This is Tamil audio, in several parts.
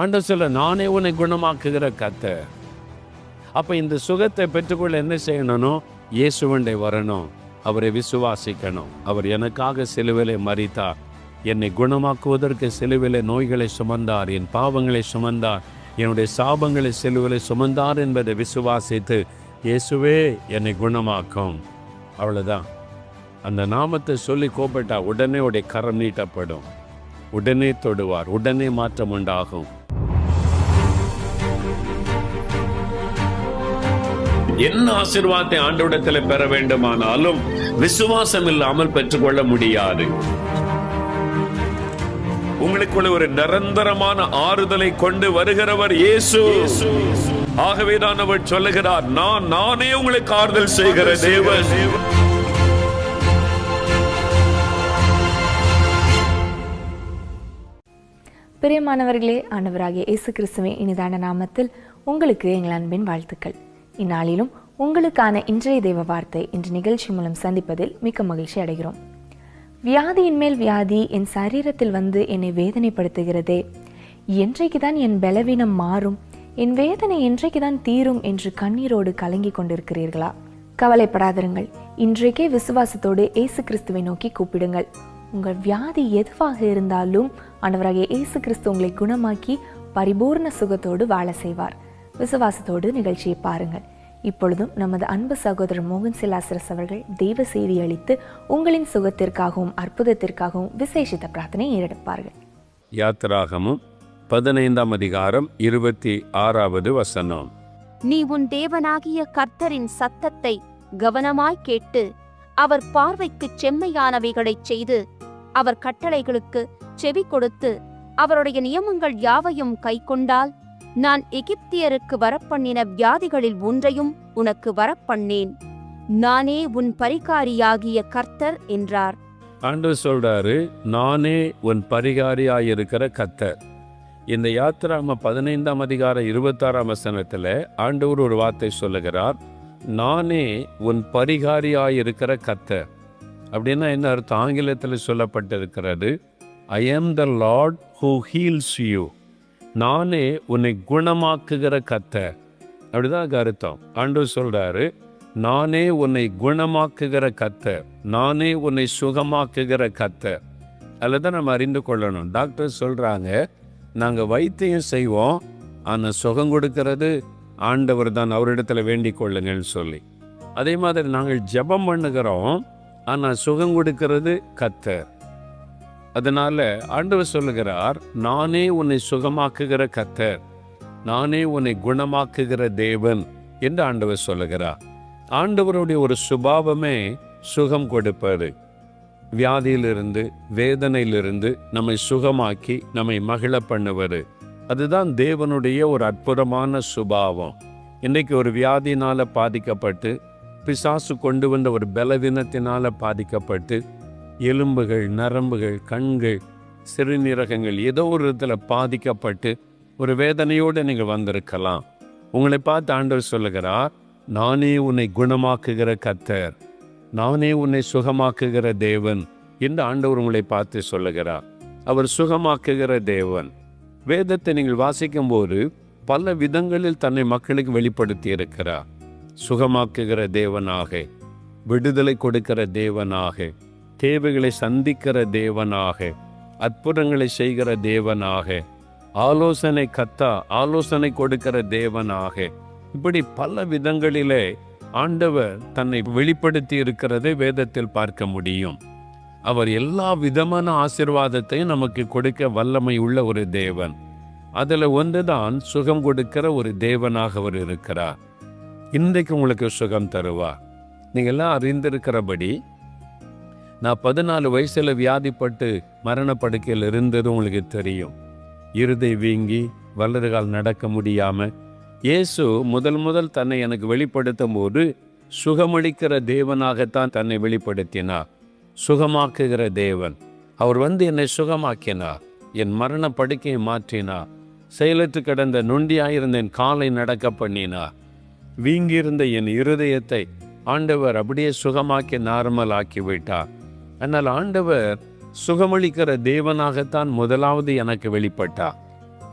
ஆண்டவர் சொல்ல நானே உன்னை குணமாக்குகிற கத்த அப்போ இந்த சுகத்தை பெற்றுக்கொள்ள என்ன செய்யணும் இயேசுவண்டை வரணும். அவரை விசுவாசிக்கணும். அவர் எனக்காக சிலுவிலை மறித்தார் என்னை குணமாக்குவதற்கு சிலுவிலை நோய்களை சுமந்தார். என் பாவங்களை சுமந்தார். என்னுடைய சாபங்களை சிலுவிலை சுமந்தார் என்பதை விசுவாசித்து இயேசுவே என்னை குணமாக்கும். அவ்வளோதான் அந்த நாமத்தை சொல்லி கோப்பிட்டா உடனே உடைய கரம் நீட்டப்படும். உடனே தொடுவார். உடனே மாற்றம் உண்டாகும். என்ன ஆசிர்வாதத்தை ஆண்டவிடத்தில் பெற வேண்டுமானாலும் விசுவாசம் இல்லாமல் பெற்றுக்கொள்ள முடியாது. உங்களுக்குள்ள ஒரு நிரந்தரமான ஆறுதலை கொண்டு வருகிறவர் இயேசு. ஆகவேதான் அவர் சொல்லுகிறார் நான் நானே உங்களுக்கு ஆறுதல் செய்கிற தேவன். பிரியமானவர்களே ஆண்டவராகிய இயேசு கிறிஸ்துவின் இனிதான நாமத்தில் உங்களுக்கு எங்கள் அன்பின் வாழ்த்துக்கள். இந்நாளிலும் உங்களுக்கான இன்றைய தெய்வ வார்த்தை இன்று நிகழ்ச்சி மூலம் சந்திப்பதில் மிக்க மகிழ்ச்சி அடைகிறோம். வியாதியின் மேல் வியாதி என் சரீரத்தில் வந்து என்னை வேதனைப்படுத்துகிறதே. என்றைக்குதான் என் பலவீனம் மாறும் என் வேதனை என்றைக்குதான் தீரும் என்று கண்ணீரோடு கலங்கி கொண்டிருக்கிறீர்களா? கவலைப்படாதிருங்கள். இன்றைக்கே விசுவாசத்தோடு இயேசு கிறிஸ்துவை நோக்கி கூப்பிடுங்கள். உங்கள் வியாதி எதுவாக இருந்தாலும் ஆண்டவராகிய இயேசு கிறிஸ்து உங்களை குணமாக்கி பரிபூர்ண சுகத்தோடு வாழ செய்வார். விசுவாசத்தோடு நிகழ்ச்சியை பாருங்கள். இப்பொழுதும் நமது அன்பு சகோதரர் மோகன் சிலாசரஸ் அவர்கள் தெய்வ செய்தி அளித்து உங்களின் சுகத்திற்காகவும் அற்புதத்திற்காகவும் விசேஷித்த பிரார்த்தனை ஏறெடுப்பார்கள். யாத்திராகமும் பதினைந்தாம் அதிகாரம் இருபத்தி ஆறாவது வசனம். நீ உன் தேவனாகிய கர்த்தரின் சத்தத்தை கவனமாய் கேட்டு அவர் பார்வைக்குச் செம்மையானவைகளைச் செய்து அவர் கட்டளைகளுக்கு செவி கொடுத்து அவருடைய நியமங்கள் யாவையும் கைக்கொண்டால் நான் எகிப்தியருக்கு வரப்பண்ணின வியாதிகளில் ஒன்றையும் உனக்கு வரப்பண்ணேன். நானே உன் பரிகாரியாகிய கர்த்தர் என்றார். அன்று சொல்றாரு நானே உன் பரிகாரியாயிருக்கிற கத்தர் இந்த யாத்திராம பதினைந்தாம் அதிகார இருபத்தாறாம் வசனத்தில் ஆண்டவர் ஒரு வார்த்தை சொல்லுகிறார் நானே உன் பரிகாரியாயிருக்கிற கத்தர் அப்படின்னா என்ன அர்த்தம்? ஆங்கிலத்தில் சொல்லப்பட்டிருக்கிறது I am the lord who heals you நானே உன்னை குணமாக்குகிற கத்தர் அப்படிதான் கருத்தம் அர்த்தம். ஆண்டவர் சொல்றாரு நானே உன்னை குணமாக்குகிற கத்தர் நானே உன்னை சுகமாக்குகிற கத்தர் அதில் தான் நம்ம அறிந்து கொள்ளணும். டாக்டர் சொல்றாங்க நாங்கள் வைத்தியம் செய்வோம் ஆனால் சுகம் கொடுக்கறது ஆண்டவர் தான். அவரிடத்துல வேண்டிக் கொள்ளுங்கள்னு சொல்லி. அதே மாதிரி நாங்கள் ஜெபம் பண்ணுகிறோம் ஆனால் சுகம் கொடுக்கிறது கத்தர் அதனால ஆண்டவர் சொல்லுகிறார் நானே உன்னை சுகமாக்குகிற கத்தர் நானே உன்னை குணமாக்குகிற தேவன் என்று ஆண்டவர் சொல்லுகிறார். ஆண்டவருடைய ஒரு சுபாவமே சுகம் கொடுப்பது. வியாதியிலிருந்து வேதனையிலிருந்து நம்மை சுகமாக்கி நம்மை மகிழ பண்ணுவது. அதுதான் தேவனுடைய ஒரு அற்புதமான சுபாவம். இன்றைக்கு ஒரு வியாதினால் பாதிக்கப்பட்டு பிசாசு கொண்டு வந்த ஒரு பலவீனத்தினால் பாதிக்கப்பட்டு எலும்புகள் நரம்புகள் கண்கள் சிறுநீரகங்கள் ஏதோ ஒரு விதத்தில் பாதிக்கப்பட்டு ஒரு வேதனையோடு நீங்கள் வந்திருக்கலாம். உங்களை பார்த்து ஆண்டவர் சொல்லுகிறார் நானே உன்னை குணமாக்குகிற கத்தர் நானே உன்னை சுகமாக்குகிற தேவன் என்று ஆண்டவர் உங்களை பார்த்து சொல்லுகிறார். அவர் சுகமாக்குகிற தேவன். வேதத்தை நீங்கள் வாசிக்கும் போது பல விதங்களில் தன்னை மக்களுக்கு வெளிப்படுத்தி இருக்கிறார் சுகமாக்குகிற தேவனாக விடுதலை கொடுக்கிற தேவனாக தேவைகளை சந்திக்கிற தேவனாக அற்புதங்களை செய்கிற தேவனாக ஆலோசனை கத்தா ஆலோசனை கொடுக்கிற தேவனாக. இப்படி பல விதங்களிலே ஆண்டவர் தன்னை வெளிப்படுத்தி இருக்கிறதை வேதத்தில் பார்க்க முடியும். அவர் எல்லா விதமான ஆசிர்வாதத்தையும் நமக்கு கொடுக்க வல்லமை உள்ள ஒரு தேவன். அதில் ஒன்றுதான் சுகம் கொடுக்கிற ஒரு தேவனாக அவர் இருக்கிறார். இன்றைக்கு உங்களுக்கு சுகம் தருவார். நீங்க எல்லாம் அறிந்திருக்கிறபடி நான் பதினாலு வயசில் வியாதிப்பட்டு மரணப்படுக்கையில் இருந்தது உங்களுக்கு தெரியும். இருதை வீங்கி வலதுகால் நடக்க முடியாமல் இயேசு முதல் முதல் தன்னை எனக்கு வெளிப்படுத்தும் போது சுகமளிக்கிற தேவனாகத்தான் தன்னை வெளிப்படுத்தினார். சுகமாக்குகிற தேவன். அவர் வந்து என்னை சுகமாக்கினார். என் மரண படுக்கையை மாற்றினார். செயலற்று கிடந்த நொண்டியாயிருந்த என் காலை நடக்க பண்ணினார். வீங்கியிருந்த என் இருதயத்தை ஆண்டவர் அப்படியே சுகமாக்கி நார்மல் ஆக்கிவிட்டார் ஆனால் ஆண்டவர் சுகமளிக்கிற தேவனாகத்தான் முதலாவது எனக்கு வெளிப்பட்டார்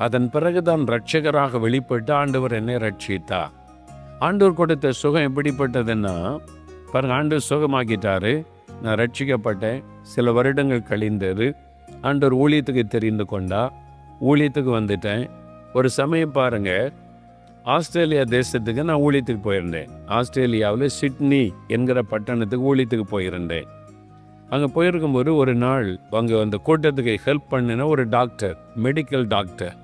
அதன் பிறகுதான் ரட்சகராக வெளிப்பட்டு ஆண்டவர் என்னை ரட்சித்தா ஆண்டவர் கொடுத்த சுகம் எப்படிப்பட்டதுன்னா பாருங்க ஆண்டவர் சுகமாக்கிட்டாரு. நான் ரட்சிக்கப்பட்டேன் சில வருடங்கள் கழிந்தது ஆண்டவர் ஊழியத்துக்கு தெரிந்து கொண்டா. ஊழியத்துக்கு வந்துட்டேன். ஒரு சமயம் பாருங்க ஆஸ்திரேலியா தேசத்துக்கு நான் ஊழியத்துக்கு போயிருந்தேன். ஆஸ்திரேலியாவில் சிட்னி என்கிற பட்டணத்துக்கு ஊழியத்துக்கு போயிருந்தேன். அங்கே போயிருக்கும்போது ஒரு நாள் அங்கே அந்த கூட்டத்துக்கு ஹெல்ப் பண்ணின ஒரு டாக்டர் மெடிக்கல் டாக்டர்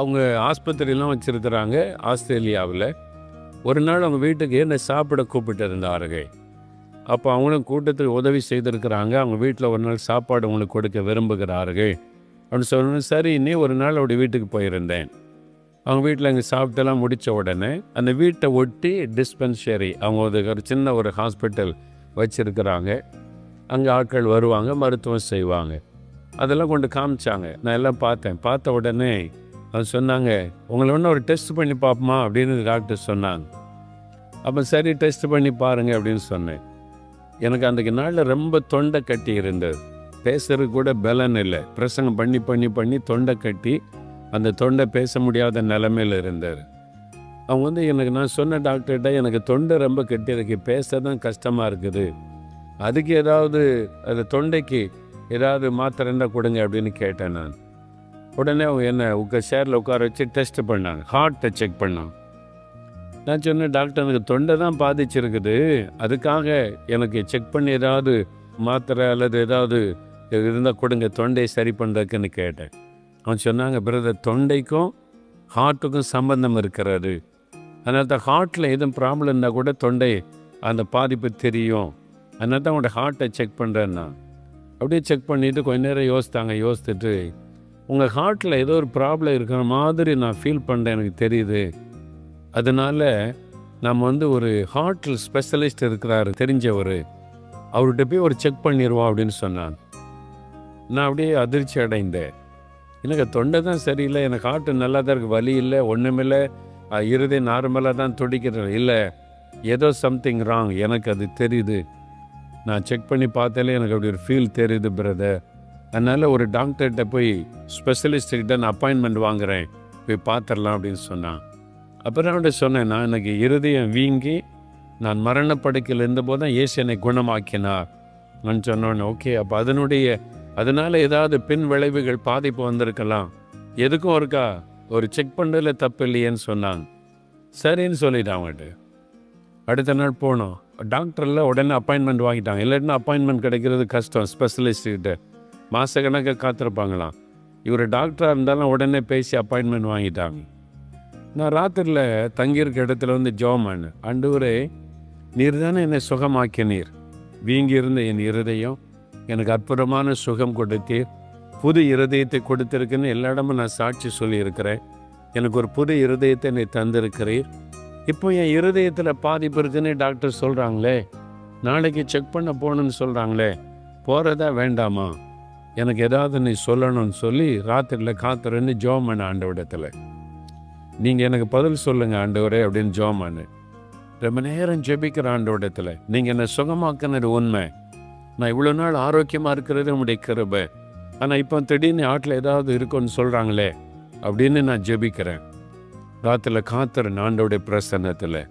அவங்க ஆஸ்பத்திரியெலாம் வச்சுருக்கிறாங்க ஆஸ்திரேலியாவில். ஒரு நாள் அவங்க வீட்டுக்கு என்ன சாப்பிட கூப்பிட்டு இருந்தார்கள். அப்போ அவங்களும் கூட்டத்துக்கு உதவி செய்திருக்கிறாங்க. அவங்க வீட்டில் ஒரு நாள் சாப்பாடு அவங்களுக்கு கொடுக்க விரும்புகிறார்கள். அப்படின்னு சொன்னோன்னு சரி நீ ஒரு நாள் அவருடைய வீட்டுக்கு போயிருந்தேன். அவங்க வீட்டில் அங்கே சாப்பிட்டெல்லாம் முடித்த உடனே அந்த வீட்டை ஒட்டி டிஸ்பென்சரி அவங்க ஒரு ஒரு சின்ன ஒரு ஹாஸ்பிட்டல் வச்சுருக்கிறாங்க. அங்கே ஆட்கள் வருவாங்க மருத்துவம் செய்வாங்க. அதெல்லாம் கொண்டு காமிச்சாங்க. நான் எல்லாம் பார்த்தேன். பார்த்த உடனே அது சொன்னாங்க உங்களை ஒன்று ஒரு டெஸ்ட் பண்ணி பார்ப்போமா? அப்படின்னு டாக்டர் சொன்னாங்க. அப்போ சரி டெஸ்ட் பண்ணி பாருங்கள் அப்படின்னு சொன்னேன். எனக்கு அன்றைக்கு நாளில் ரொம்ப தொண்டை கட்டி இருந்தது. பேசுறது கூட பலன் இல்லை. பிரசங்கம் பண்ணி பண்ணி பண்ணி தொண்டை கட்டி அந்த தொண்டை பேச முடியாத நிலமையில் இருந்தார் அவங்க வந்து எனக்கு நான் சொன்ன டாக்டர்கிட்ட எனக்கு தொண்டை ரொம்ப கட்டி இருக்கு பேச தான் கஷ்டமாக இருக்குது. அதுக்கு ஏதாவது அது தொண்டைக்கு ஏதாவது மாத்திரை இருந்தால் கொடுங்க அப்படின்னு கேட்டேன் நான். உடனே அவங்க என்ன உட்கா சேரில் உட்கார வச்சு டெஸ்ட் பண்ணாங்க. ஹார்ட்டை செக் பண்ணாங்க. நான் சொன்னேன் டாக்டர் எனக்கு தொண்டை தான் பாதிச்சிருக்குது. அதுக்காக எனக்கு செக் பண்ணி ஏதாவது மாத்திரை அல்லது ஏதாவது இருந்தால் கொடுங்க தொண்டையை சரி பண்ணுறதுக்குன்னு கேட்டேன். அவன் சொன்னாங்க பிரதர் தொண்டைக்கும் ஹார்ட்டுக்கும் சம்பந்தம் இருக்கிறது. அதனால் தான் ஹார்ட்டில் எதுவும் ப்ராப்ளம் இருந்தால் கூட தொண்டை அந்த பாதிப்பு தெரியும். அதனால தான் உங்களோட ஹார்ட்டை செக் பண்ணுறேன்னா அப்படியே செக் பண்ணிவிட்டு கொஞ்ச நேரம் யோசித்தாங்க யோசித்துட்டு உங்கள் ஹார்ட்டில் ஏதோ ஒரு ப்ராப்ளம் இருக்கிற மாதிரி நான் ஃபீல் பண்ணுறேன் எனக்கு தெரியுது. அதனால் நம்ம வந்து ஒரு ஹார்ட்டில் ஸ்பெஷலிஸ்ட் இருக்கிறாரு தெரிஞ்சவர். அவர்கிட்ட போய் ஒரு செக் பண்ணிடுவோம் அப்படின்னு சொன்னான். நான் அப்படியே அதிர்ச்சி அடைந்தேன். எனக்கு தொண்டை தான் சரியில்லை எனக்கு ஹார்ட்டு நல்லா தான் இருக்குது வலி இல்லை ஒன்றுமில்லை இருதய நார்மலாக தான் துடிக்கிறது இல்லை. ஏதோ சம்திங் ராங் எனக்கு அது தெரியுது. நான் செக் பண்ணி பார்த்தாலே எனக்கு அப்படி ஒரு ஃபீல் தெரியுது பிரதர் அதனால் ஒரு டாக்டர்கிட்ட போய் ஸ்பெஷலிஸ்ட்டுக்கிட்ட நான் அப்பாயின்மெண்ட் வாங்குகிறேன் போய் பார்த்துடலாம் அப்படின்னு சொன்னான். அப்புறம் அவன்கிட்ட சொன்னேன் நான் எனக்கு இருதயம் வீங்கி நான் மரணப்படுக்கையில் இருந்தபோது தான் ஏசி என்னை குணமாக்கினார். நான் சொன்னோன்னே ஓகே அப்போ அதனுடைய அதனால் ஏதாவது பின் விளைவுகள் பாதிப்பு வந்திருக்கலாம். எதுக்கும் இருக்கா ஒரு செக் பண்ணுறதுல தப்பு இல்லையேன்னு சொன்னாங்க சரின்னு சொல்லிட்டான் அவன்கிட்ட. அடுத்த நாள் போனோம். டாக்டரில் உடனே அப்பாயின்மெண்ட் வாங்கிட்டாங்க. இல்லாட்டினா அப்பாயின்மெண்ட் கிடைக்கிறது கஷ்டம் ஸ்பெஷலிஸ்ட்டுக்கிட்ட மாதக்கணக்காக காத்திருப்பாங்களாம். இவர் டாக்டராக இருந்தாலும் உடனே பேசி அப்பாயின்மெண்ட் வாங்கிட்டாங்க. நான் ராத்திரியில் தங்கியிருக்க இடத்துல வந்து ஜோமான் அண்டுவரே நீர் தானே என்னை சுகமாக்கிய நீர். வீங்கியிருந்த என் இருதயம் எனக்கு அற்புதமான சுகம் கொடுத்தீர். புது இருதயத்தை கொடுத்துருக்குன்னு எல்லா இடமும் நான் சாட்சி சொல்லியிருக்கிறேன். எனக்கு ஒரு புது இருதயத்தை என்னை தந்திருக்கிறீர். இப்போ என் இருதயத்தில் பாதிப்பு இருக்குன்னு டாக்டர் சொல்கிறாங்களே நாளைக்கு செக் பண்ண போகணுன்னு சொல்கிறாங்களே போகிறதா வேண்டாமா? எனக்கு ஏதாவது நீ சொல்லணும்னு சொல்லி ராத்திரியில் காத்துறேன்னு ஜோமன் ஆண்டவடத்தில் நீங்கள் எனக்கு பதில் சொல்லுங்கள் ஆண்டவரே அப்படின்னு ஜோமானு ரொம்ப நேரம் ஜெபிக்கிற ஆண்டவிடத்தில் நீங்கள் என்னை சுகமாக்குனது உண்மை. நான் இவ்வளோ நாள் ஆரோக்கியமாக இருக்கிறது உங்களுடைய கிருபை. ஆனால் இப்போ திடீர்னு ஆட்டில் ஏதாவது இருக்குன்னு சொல்கிறாங்களே அப்படின்னு நான் ஜெபிக்கிறேன். ராத்திரில் காத்துறேன் ஆண்டோடைய பிரசன்னத்தில்.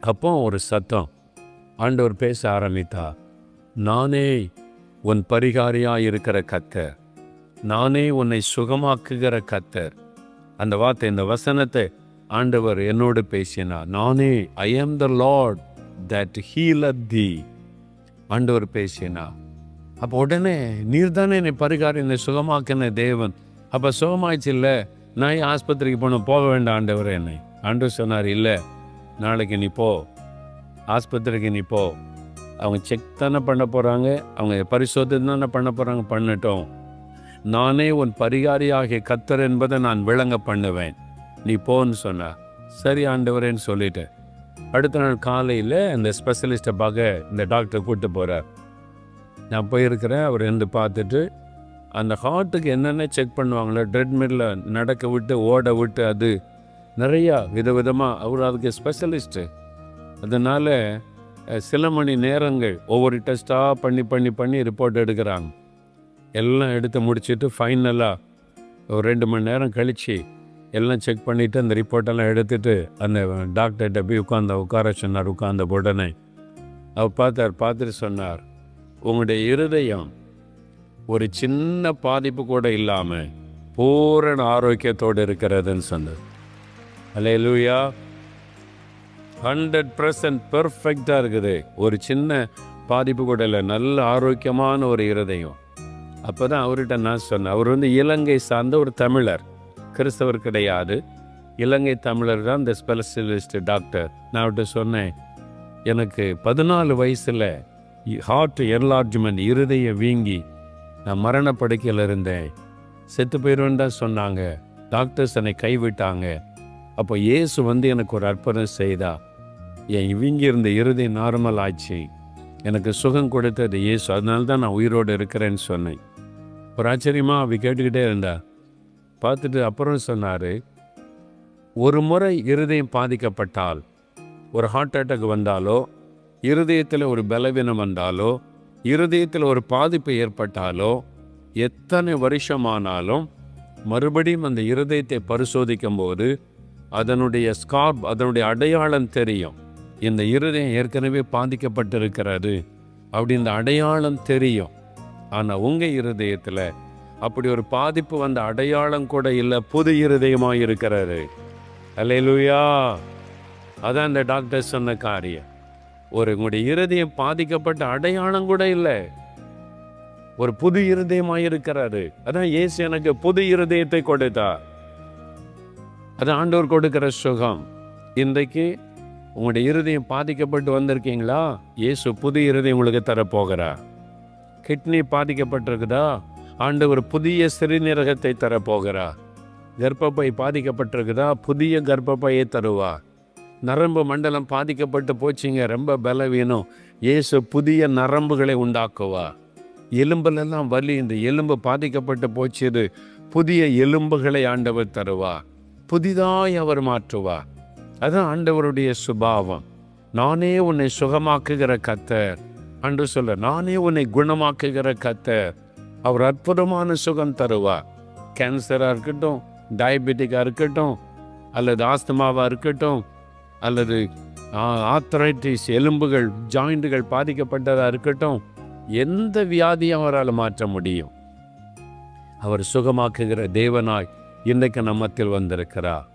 அப்போ ஒரு சத்தம். ஆண்டவர் பேச ஆரம்பித்தா நானே உன் பரிகாரியாக இருக்கிற கத்தர் நானே உன்னை சுகமாக்குகிற கத்தர் அந்த வார்த்தை இந்த வசனத்தை ஆண்டவர் என்னோடு பேசினா நானே ஐ ஆம் த லார்ட் தட் ஹீல தி ஆண்டவர் பேசினா அப்போ உடனே நீர் தானே என்னை பரிகாரம் என்னை சுகமாக்கின தேவன். அப்போ சுகமாயிடுச்சு இல்லை? நான் ஆஸ்பத்திரிக்கு போகணும். போக வேண்டாம் ஆண்டவர் என்னை. ஆண்டவர் சொன்னார் இல்லை நாளைக்கு நீ போ. ஆஸ்பத்திரிக்கு நீ போ. அவங்க செக் தானே பண்ண போகிறாங்க அவங்க பரிசோதனை தானே பண்ண போகிறாங்க பண்ணட்டும். நானே உன் பரிகாரியாகிய கத்தர் என்பதை நான் விளங்க பண்ணுவேன். நீ போன்னு சொன்ன சரி ஆண்டவரேன்னு சொல்லிட்டேன் அடுத்த நாள் காலையில் இந்த ஸ்பெஷலிஸ்ட்டை பார்க்க இந்த டாக்டர் கூப்பிட்டு போகிறார் நான் போயிருக்கிறேன். அவர் இருந்து பார்த்துட்டு அந்த ஹார்ட்டுக்கு என்னென்ன செக் பண்ணுவாங்களோ ட்ரெட்மில்ல நடக்க விட்டு ஓட விட்டு அது நிறையா விதவிதமாக அவர் அதுக்கு ஸ்பெஷலிஸ்ட்டு. அதனால் சில மணி நேரங்கள் ஒவ்வொரு டெஸ்ட்டாக பண்ணி பண்ணி பண்ணி ரிப்போர்ட் எடுக்கிறாங்க. எல்லாம் எடுத்து முடிச்சிட்டு ஃபைனலாக ஒரு ரெண்டு மணி நேரம் கழித்து எல்லாம் செக் பண்ணிவிட்டு அந்த ரிப்போர்ட்டெல்லாம் எடுத்துட்டு அந்த டாக்டர்கிட்ட போய் உட்காந்த உட்கார சொன்னார் உட்கார்ந்த உடனே. அவர் பார்த்தார் பார்த்துட்டு சொன்னார் உங்களுடைய இருதயம் ஒரு சின்ன பாதிப்பு கூட இல்லாமல் பூரண ஆரோக்கியத்தோடு இருக்கிறதுன்னு சொன்னது. அலே அல்லேலூயா ஹண்ட்ரட் பர்சன்ட் பெர்ஃபெக்டாக இருக்குது. ஒரு சின்ன பாதிப்பு கூட இல்லை நல்ல ஆரோக்கியமான ஒரு இருதயம். அப்போ தான் அவர்கிட்ட நான் சொன்னேன். அவர் வந்து இலங்கை சார்ந்த ஒரு தமிழர். கிறிஸ்தவர் கிடையாது. இலங்கை தமிழர் தான் இந்த ஸ்பெஷலிஸ்ட் டாக்டர் நான் அவர்கிட்ட சொன்னேன் எனக்கு பதினாலு வயசில் ஹார்ட் என்லார்ஜ்மெண்ட் இருதய வீங்கி நான் மரணப்படுக்கையில் இருந்தேன் செத்து போயிடுவேன் தான் சொன்னாங்க. டாக்டர்ஸ் என்னை கைவிட்டாங்க. அப்போ இயேசு வந்து எனக்கு ஒரு அற்புதம் செய்தா. என் இவங்க இருந்த இறுதி நார்மல் ஆச்சு. எனக்கு சுகம் கொடுத்தது இயேசு. அதனால தான் நான் உயிரோடு இருக்கிறேன்னு சொன்னேன். ஒரு ஆச்சரியமாக அவ கேட்டுக்கிட்டே இருந்தா. பார்த்துட்டு அப்புறம் சொன்னார் ஒரு முறை இருதயம் பாதிக்கப்பட்டால் ஒரு ஹார்ட் அட்டாக் வந்தாலோ இருதயத்தில் ஒரு பலவீனம் வந்தாலோ இருதயத்தில் ஒரு பாதிப்பு ஏற்பட்டாலோ எத்தனை வருஷமானாலும் மறுபடியும் அந்த இருதயத்தை பரிசோதிக்கும் போது அதனுடைய ஸ்கார்ப் அதனுடைய அடையாளம் தெரியும். இந்த இருதயம் ஏற்கனவே பாதிக்கப்பட்டிருக்கிறது அப்படி இந்த அடையாளம் தெரியும். ஆனால் உங்கள் இருதயத்தில் அப்படி ஒரு பாதிப்பு வந்த அடையாளம் கூட இல்லை புது இருதயமாக இருக்கிறது. அல்லையா அதான் இந்த டாக்டர் சொன்ன காரியம். ஒரு உங்களுடைய இருதயம் பாதிக்கப்பட்ட அடையாளம் கூட இல்லை. ஒரு புது இருதயமாக இருக்கிறாரு அதான் ஏசு எனக்கு புது இருதயத்தை கொடுத்தார். அது ஆண்டவர் கொடுக்கிற சுகம். இன்றைக்கு உங்களுடைய இருதயம் பாதிக்கப்பட்டு வந்திருக்கீங்களா? இயேசு புது இருதயம் உங்களுக்கு தரப்போகிறா கிட்னி பாதிக்கப்பட்டிருக்குதா? ஆண்டவர் புதிய சிறுநீரகத்தை தரப்போகிறா கர்ப்பப்பை பாதிக்கப்பட்டிருக்குதா? புதிய கர்ப்பப்பையை தருவா நரம்பு மண்டலம் பாதிக்கப்பட்டு போச்சுங்க ரொம்ப பலவீனம். இயேசு புதிய நரம்புகளை உண்டாக்குவா எலும்புலெல்லாம் வலி இந்த எலும்பு பாதிக்கப்பட்டு போச்சது புதிய எலும்புகளை ஆண்டவர் தருவா புதிதாய் அவர் மாற்றுவா அதுதான் ஆண்டவருடைய சுபாவம். நானே உன்னை சுகமாக்குகிற கத்தர். அன்று சொல்ல நானே உன்னை குணமாக்குகிற கத்தர். அவர் அற்புதமான சுகம் தருவா கேன்சராக இருக்கட்டும் டயபெட்டிக்காக இருக்கட்டும் அல்லது ஆஸ்துமாவாக இருக்கட்டும் அல்லது ஆத்தரைட்டிஸ் எலும்புகள் ஜாயிண்டுகள் பாதிக்கப்பட்டதாக இருக்கட்டும் எந்த வியாதியும் அவரால் மாற்ற முடியும். அவர் சுகமாக்குகிற தேவனாய் இன்றைக்கு நம்மத்தில் வந்திருக்கிறார்.